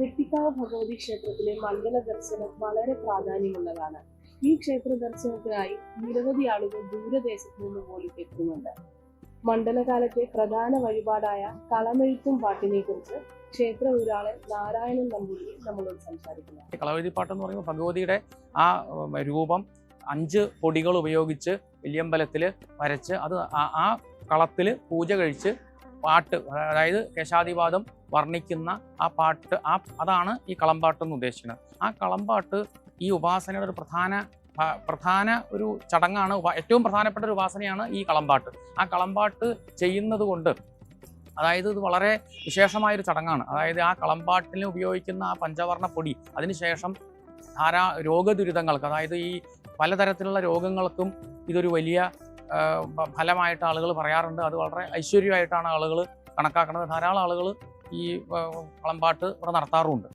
വെട്ടിക്കാവ് ഭഗവതി ക്ഷേത്രത്തിലെ മണ്ഡല ദർശനം വളരെ പ്രാധാന്യമുള്ളതാണ്. ഈ ക്ഷേത്ര ദർശനത്തിനായി നിരവധി ആളുകൾ ദൂരദേശത്ത് നിന്ന് പോലും എത്തുന്നുണ്ട്. മണ്ഡലകാലത്തെ പ്രധാന വഴിപാടായ കളമെഴുത്തും പാട്ടിനെ കുറിച്ച് ക്ഷേത്ര ഊരാളൻ നാരായണൻ നമ്പൂതിരി നമ്മളോട് സംസാരിക്കുന്നു. കളവെഴുതിപ്പാട്ട് എന്ന് പറയുമ്പോൾ ഭഗവതിയുടെ ആ രൂപം അഞ്ച് പൊടികൾ ഉപയോഗിച്ച് വലിയമ്പലത്തിൽ വരച്ച് അത് ആ- ആ കളത്തിൽ പൂജ കഴിച്ച് പാട്ട് അതായത് കേശാദിവാദം വർണിക്കുന്ന ആ പാട്ട് ആ അതാണ് ഈ കളമ്പാട്ട് എന്ന് ഉദ്ദേശിക്കുന്നത്. ആ കളമ്പാട്ട് ഈ ഉപാസനയുടെ ഒരു പ്രധാന പ്രധാന ഒരു ചടങ്ങാണ് ഏറ്റവും പ്രധാനപ്പെട്ട ഒരു ഉപാസനയാണ് ഈ കളമ്പാട്ട് ആ കളമ്പാട്ട് ചെയ്യുന്നത് കൊണ്ട് അതായത് ഇത് വളരെ വിശേഷമായൊരു ചടങ്ങാണ്. അതായത് ആ കളമ്പാട്ടിന് ഉപയോഗിക്കുന്ന ആ പഞ്ചവർണ പൊടി അതിനുശേഷം ധാരാ രോഗദുരിതങ്ങൾക്ക് അതായത് ഈ പലതരത്തിലുള്ള രോഗങ്ങൾക്കും ഇതൊരു വലിയ ഫലമായിട്ട് ആളുകൾ പറയാറുണ്ട്. അത് വളരെ ഐശ്വര്യമായിട്ടാണ് ആളുകൾ കണക്കാക്കുന്നത്. ധാരാളം ആളുകൾ ഈ കളമ്പാട്ട് ഇവിടെ നടത്താറുമുണ്ട്.